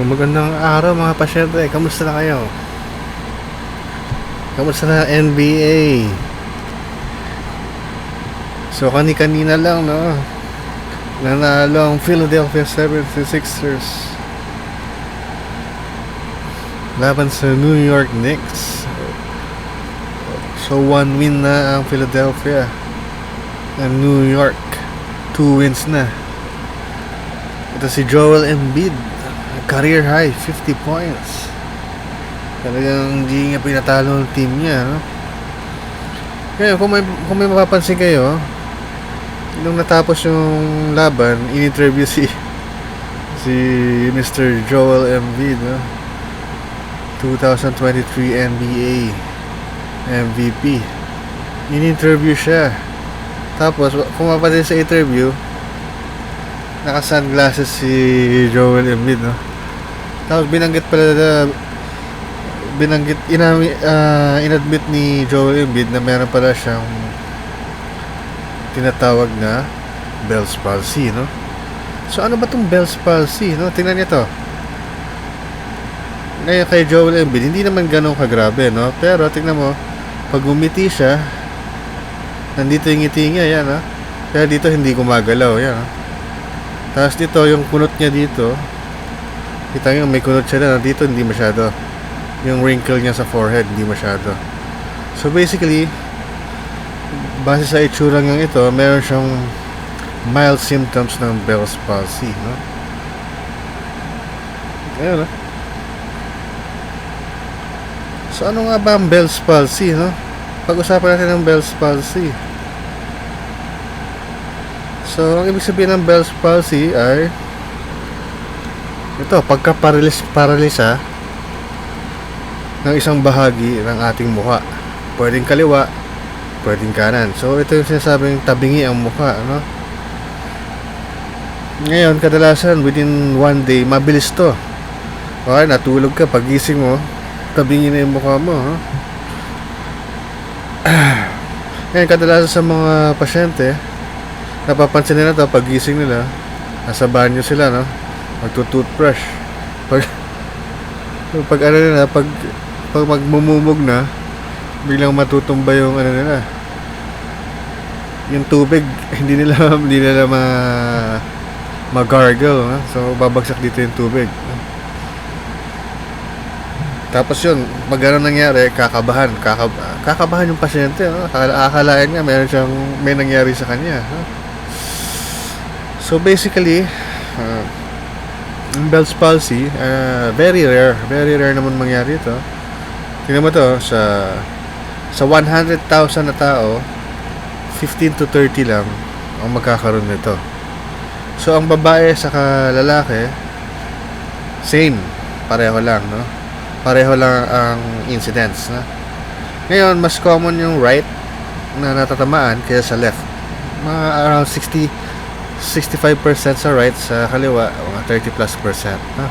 Magandang araw mga pasyente. Kamusta na kayo? Kamusta na NBA? So kani-kanina lang no. Nanalo ang Philadelphia 76ers laban sa New York Knicks. So one win na ang Philadelphia. Ang New York two wins na. Ito si Joel Embiid career high 50 points talagang hindi niya pinatalo ng team niya no? ngayon kung may, kung may mapapansin kayo nung natapos yung laban in-interview si si Mr. Joel Embiid no? 2023 NBA MVP in-interview siya tapos kung mapapansin sa interview naka-sunglasses si Joel Embiid no? Tapos binanggit pala na binanggit inami, ah, inadmit ni Joel Embiid na meron pala siyang tinatawag na Bell's palsy, no? So ano ba tong Bell's palsy, no? Tingnan niyo to. Ngayon kay Joel Embiid, hindi naman ganun kagrabe, no? Pero tingnan mo, pag umiti siya, nandito yung ngiti niya, yan, ha? Kaya dito hindi gumagalaw, yan, ha? Tapos dito, yung kunot niya dito, Kita nyo, may kunot siya na dito, hindi masyado. Yung wrinkle niya sa forehead, hindi masyado. So basically, base sa itsura ng ito, meron siyang mild symptoms ng Bell's palsy, no? Ayun, no? So ano nga ba ang Bell's palsy, no? Pag-usapan natin ng Bell's palsy. So, ang ibig sabihin ng Bell's palsy ay ito, pagka paralis paralisa ng isang bahagi ng ating mukha. Pwedeng kaliwa, pwedeng kanan. So, ito yung sinasabing tabingi ang mukha, ano? Ngayon, kadalasan, within one day, mabilis to. Okay, natulog ka, pagising mo, tabingi na yung mukha mo, ha? Ngayon, kadalasan sa mga pasyente, napapansin nila to, pagising nila, nasa banyo sila, no? Magto-toothbrush. Pag pag ano nila, pag pag magmumumog na, biglang matutumba yung ano nila. Yung tubig, hindi nila hindi nila ma mag-gargle, ha? so babagsak dito yung tubig. Tapos yun, pag ano nangyari, kakabahan, kakab kakabahan yung pasyente, no? Akala, akalain niya meron siyang may nangyari sa kanya. No? So basically, uh, Bell's palsy, uh, very rare. Very rare naman mangyari ito. Tingnan mo to, sa sa 100,000 na tao, 15 to 30 lang ang magkakaroon nito. So, ang babae sa lalaki, same. Pareho lang, no? Pareho lang ang incidence, no? Ngayon, mas common yung right na natatamaan kaysa sa left. Mga around 60 65% sa right, sa kaliwa, mga 30 plus percent. Ha?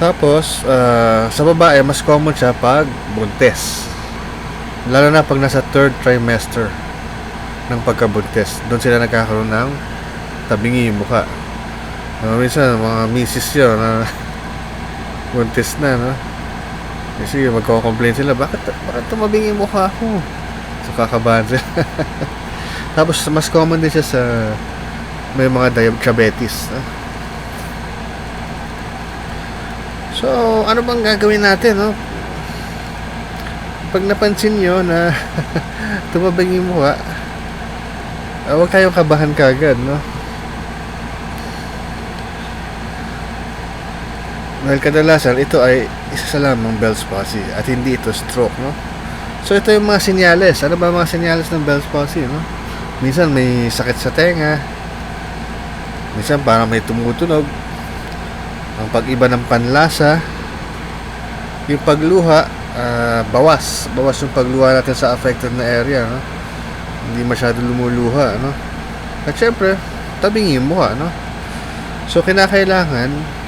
Tapos, uh, sa babae, mas common siya pag buntis. Lalo na pag nasa third trimester ng pagkabuntis. Doon sila nagkakaroon ng tabingi yung mukha. Uh, minsan, mga misis yun na buntis na, no? Kasi magko-complain sila, bakit, bakit tumabingi yung mukha ko? So, kakabahan sila. Tapos, mas common din siya sa may mga diabetes. No? So, ano bang gagawin natin, no? Pag napansin nyo na tumabang yung mukha, uh, huwag tayong kabahan kagad, no? Dahil kadalasan, ito ay isa sa lamang Bell's palsy at hindi ito stroke, no? So, ito yung mga senyales. Ano ba mga senyales ng Bell's palsy, no? Minsan may sakit sa tenga, Minsan parang may tumutunog. Ang pag-iba ng panlasa. Yung pagluha, uh, bawas. Bawas yung pagluha natin sa affected na area. No? Hindi masyado lumuluha. No? At syempre, tabingi yung mukha. No? So, kinakailangan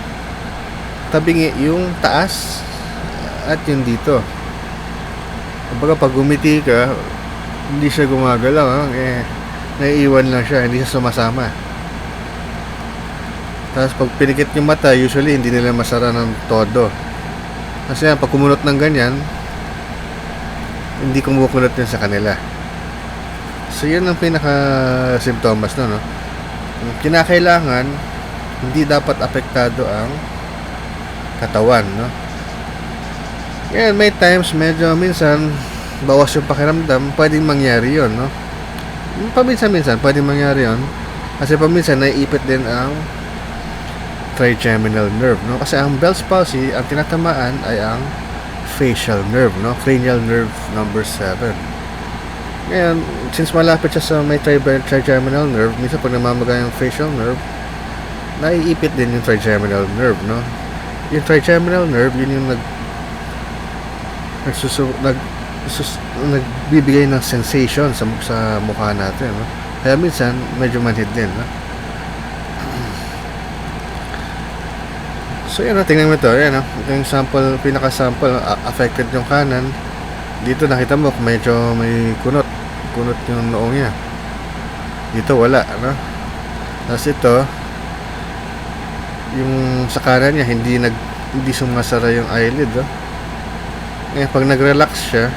tabingi yung taas at yung dito. Kumbaga, pag umiti ka, hindi siya gumagalaw. Ha? Eh, naiiwan lang siya. Hindi siya sumasama. Tapos pag pinikit yung mata, usually hindi nila masara ng todo. Kasi yan, pag kumunot ng ganyan, hindi kumukulot yun sa kanila. So yun ang pinaka symptoms no, no. Kinakailangan hindi dapat apektado ang katawan, no. Yan, may times medyo minsan bawas yung pakiramdam, pwedeng mangyari yon no. Paminsan-minsan, pwedeng mangyari yon Kasi paminsan, naiipit din ang trigeminal nerve, no? Kasi ang Bell's palsy, ang tinatamaan ay ang facial nerve, no? Cranial nerve number 7. Ngayon, since malapit siya sa may tri- trigeminal nerve, minsan pag namamaga yung facial nerve, naiipit din yung trigeminal nerve, no? Yung trigeminal nerve, yun yung nag nagsusu nag sus, nagbibigay ng sensation sa sa mukha natin, no? Kaya minsan medyo manhid din, no? So yun, no? tingnan mo ito, yan, no? ito yung sample, pinaka-sample, affected yung kanan. Dito nakita mo, medyo may kunot, kunot yung noong niya. Dito wala, no? Tapos ito, yung sa kanan niya, hindi nag, hindi sumasara yung eyelid, no? Eh, pag nag-relax siya,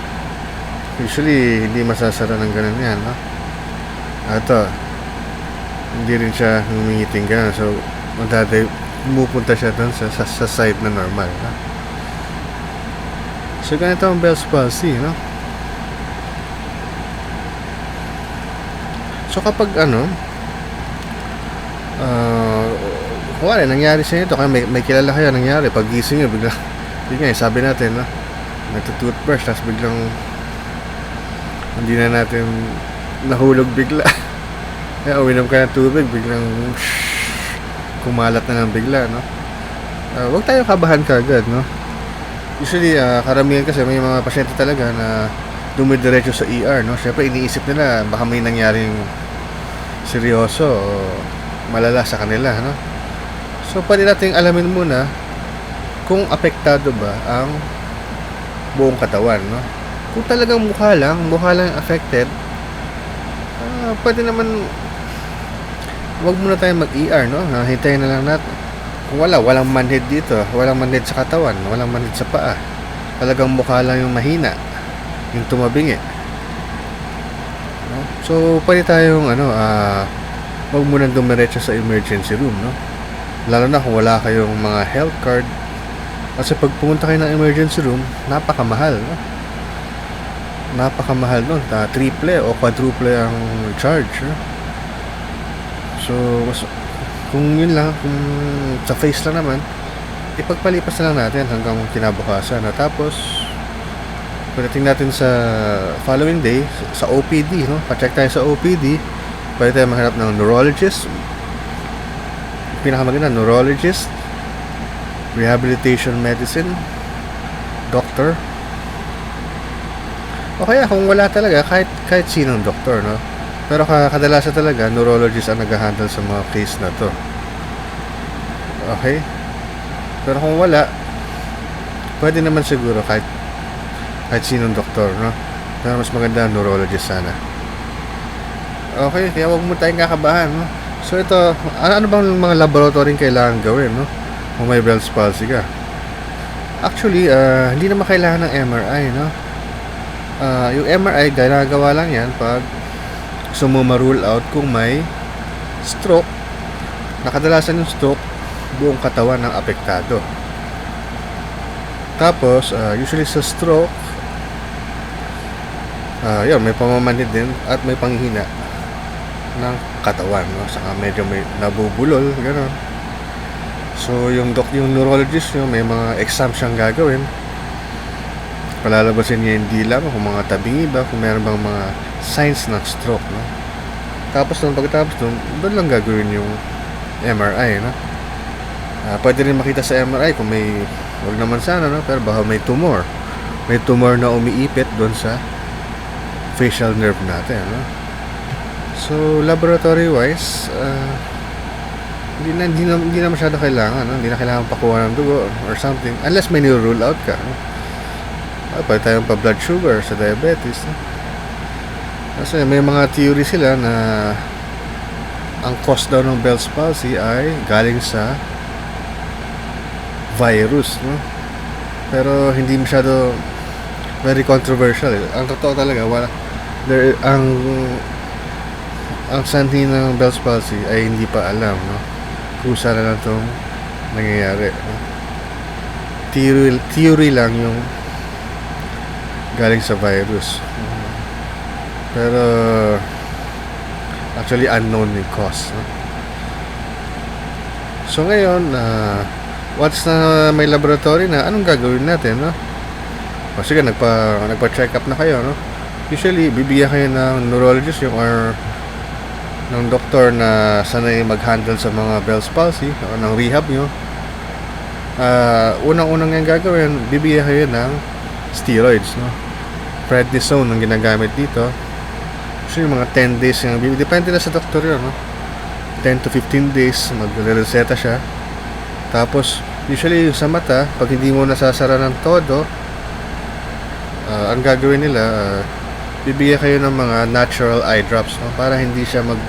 usually hindi masasara ng ganun yan, no? Ah, Ito, hindi rin siya humingiting ganun. So, madaday, pumupunta siya doon sa, sa, sa side na normal, no? So, ganito ang Bell's palsy, no? So, kapag ano, ah, wala, nangyari sa inyo ito, kaya may, may kilala kayo, nangyari, pag gising nyo, bigla, yun nga, sabi natin, no? nagtutoothbrush tapos biglang hindi na natin nahulog bigla kaya uminom ka ng tubig biglang kumalat na ng bigla no? Uh, wag tayo kabahan kagad no? Usually ah, karamihan kasi may mga pasyente talaga na dumidiretso sa ER no? Syempre iniisip nila baka may nangyaring seryoso o malala sa kanila no? So pwede nating alamin muna kung apektado ba ang buong katawan, no? Kung talagang mukha lang, mukha lang affected, ah, pwede naman wag muna tayong mag-ER, no? Ah, hintayin na lang natin. Kung wala, walang manhid dito, walang manhid sa katawan, walang manhid sa paa. Talagang mukha lang yung mahina, yung tumabingi. No? So, pwede tayong ano, ah, wag muna dumiretso sa emergency room, no? Lalo na kung wala kayong mga health card kasi pag pumunta kayo ng emergency room, napakamahal, no? Napakamahal nun. Ta triple o quadruple ang charge, no? So, kung yun lang, kung sa face lang naman, ipagpalipas na lang natin hanggang kinabukasan. At tapos, pagdating natin sa following day, sa OPD, no? Pa-check tayo sa OPD, pwede tayo maghanap ng neurologist, pinakamaganda, neurologist, rehabilitation medicine, doctor. O kaya kung wala talaga, kahit, kahit sinong doktor, no? Pero ka- kadalasan talaga, neurologist ang nag-handle sa mga case na to. Okay? Pero kung wala, pwede naman siguro kahit kahit sinong doktor, no? Pero mas maganda ang neurologist sana. Okay, kaya wag mo tayong kakabahan, no? So ito, ano, bang mga laboratory kailangan gawin, no? kung may Bell's palsy ka. Actually, ah, hindi naman kailangan ng MRI, no? Ah, yung MRI, ginagawa lang yan pag gusto mo ma-rule out kung may stroke. Nakadalasan yung stroke, buong katawan ng apektado. Tapos, ah, usually sa stroke, ah, yun, may pamamanhid din at may panghina ng katawan, no? Saka medyo may nabubulol, gano'n. So, yung doc, yung neurologist nyo, may mga exam siyang gagawin. Palalabasin niya yung dila kung mga tabingi ba, kung meron bang mga signs ng stroke, no? Tapos nung pagkatapos nun, doon lang gagawin yung MRI, no? Ah, pwede rin makita sa MRI kung may, wag naman sana, no? Pero baka may tumor. May tumor na umiipit doon sa facial nerve natin, no? So, laboratory-wise, ah, hindi na, hindi na, hindi na masyado kailangan, no? hindi na kailangan pakuha ng dugo or something, unless may niro-rule out ka. No? Ah, pwede tayong pa-blood sugar sa diabetes. No? Kasi may mga theory sila na ang cause daw ng Bell's palsy ay galing sa virus, no? Pero hindi masyado very controversial. Eh. Ang totoo talaga, wala there ang ang sanhi ng Bell's palsy ay hindi pa alam, no? Kusa na lang itong nangyayari. No? Theory, theory lang yung galing sa virus. Pero actually unknown yung cause. No? So ngayon, uh, once na may laboratory na, anong gagawin natin? No? O sige, nagpa, nagpa-check up na kayo. No? Usually, bibigyan kayo ng neurologist yung or ng doktor na sanay mag-handle sa mga Bell's palsy o ng rehab nyo. Uh, unang-unang yung gagawin, bibigyan kayo ng steroids. No? prednisone ang ginagamit dito yung mga 10 days yung depende na sa doktor yun no? 10 to 15 days magre-reseta siya tapos usually sa mata pag hindi mo nasasara ng todo uh, ang gagawin nila uh, bibigyan kayo ng mga natural eye drops no? para hindi siya mag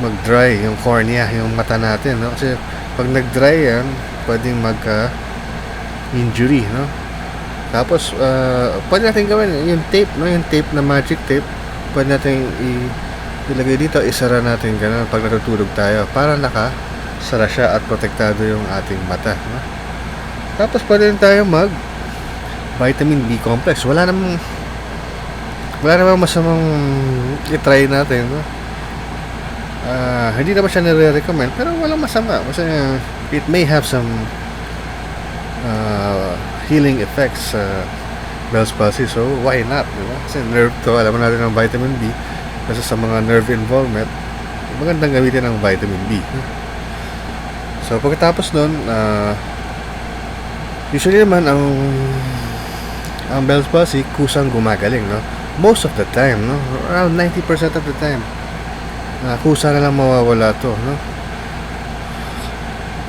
mag dry yung cornea yung mata natin no? kasi pag nag dry yan pwedeng magka injury no tapos, uh, pwede natin gawin yung tape, no? Yung tape na magic tape. Pwede natin i- ilagay dito, isara natin ganun pag natutulog tayo. Para naka sara siya at protektado yung ating mata. No? Tapos, pwede rin tayo mag vitamin B complex. Wala namang wala namang masamang i-try natin. No? Uh, hindi naman siya nire-recommend pero walang masama kasi uh, it may have some uh, healing effects sa Bell's. So, why not? Diba? Kasi nerve to, alam natin ng vitamin B. Kasi sa mga nerve involvement, magandang gamitin ang vitamin B. So, pagkatapos nun, uh, usually naman ang ang Bell's palsy kusang gumagaling, no? Most of the time, no? Around 90% of the time. Uh, kusa na lang mawawala to, no?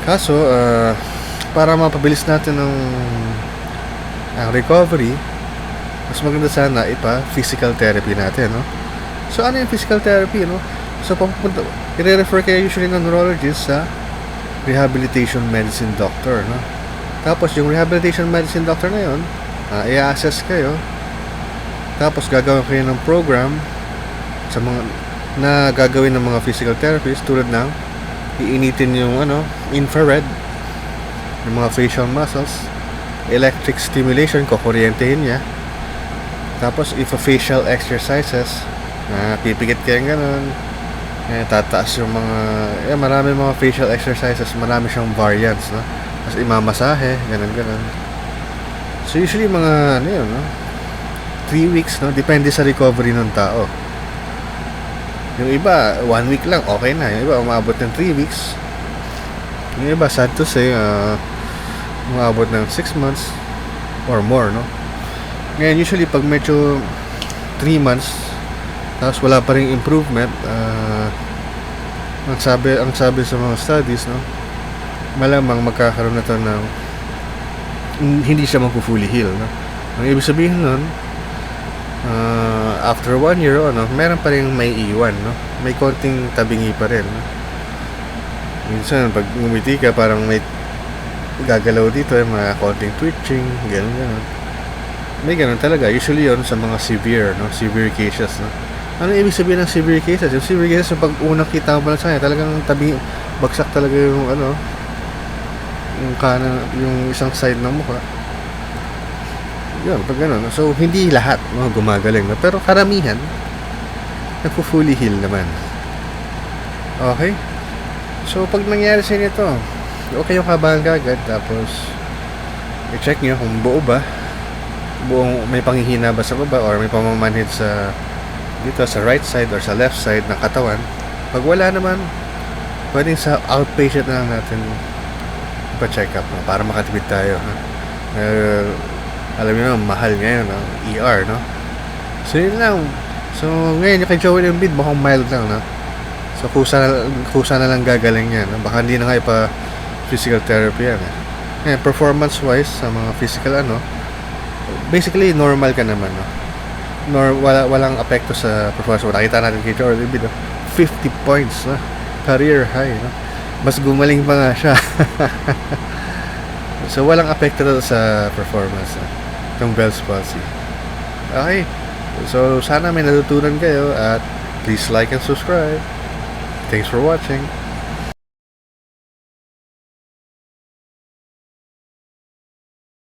Kaso, uh, para mapabilis natin ng ang recovery, mas maganda sana ipa physical therapy natin, no? So, ano yung physical therapy, no? So, papunta, i-refer kayo usually ng neurologist sa rehabilitation medicine doctor, no? Tapos, yung rehabilitation medicine doctor na yun, uh, i-assess kayo, tapos gagawin kayo ng program sa mga na gagawin ng mga physical therapists tulad ng iinitin yung ano, infrared ng mga facial muscles electric stimulation kukuryentehin niya tapos if facial exercises na pipikit kayo ganun eh, tataas yung mga eh, marami mga facial exercises marami siyang variants no? tapos imamasahe ganun ganun so usually mga ano yun no? 3 weeks no depende sa recovery ng tao yung iba 1 week lang okay na yung iba umabot ng 3 weeks yung iba sad to say uh, umabot ng 6 months or more, no? Ngayon, usually, pag medyo 3 months, tapos wala pa rin improvement, uh, ang sabi, ang sabi sa mga studies, no? Malamang magkakaroon na to ng hindi siya magpo-fully heal, no? Ang ibig sabihin nun, uh, after one year, ano, meron pa rin may iwan, no? May konting tabingi pa rin, no? Minsan, pag umiti ka, parang may gagalaw dito yung mga konting twitching, ganun ganun. May ganun talaga. Usually yon sa mga severe, no? Severe cases, no? Ano ibig sabihin ng severe cases? Yung severe cases, yung pag unang kita mo lang sa kanya, talagang tabi, bagsak talaga yung ano, yung kanan, yung isang side ng mukha. Yun, pag ganun. So, hindi lahat, no, gumagaling, no? Pero karamihan, nagpo-fully heal naman. Okay? So, pag nangyari sa inyo ito, okay yung kabahan kagad tapos i-check nyo kung buo ba buong may panghihina ba sa baba or may pamamanhid sa dito sa right side or sa left side ng katawan pag wala naman pwedeng sa outpatient na lang natin pa-check up no? para makatipid tayo no? Uh, alam niyo na mahal ngayon no? ER no so yun lang so ngayon yung kay Joey Embiid mukhang mild lang no so kusa na, kusa na lang gagaling yan no? baka hindi na nga ipa physical therapy yan eh. Eh, performance wise sa mga physical ano basically normal ka naman no nor wala walang apekto sa performance mo nakita natin kay Jordan Embiid no? 50 points no? career high. No? Mas gumaling pa nga siya. so, walang apekto sa performance no? ng Bell's palsy. Okay. So, sana may natutunan kayo at please like and subscribe. Thanks for watching.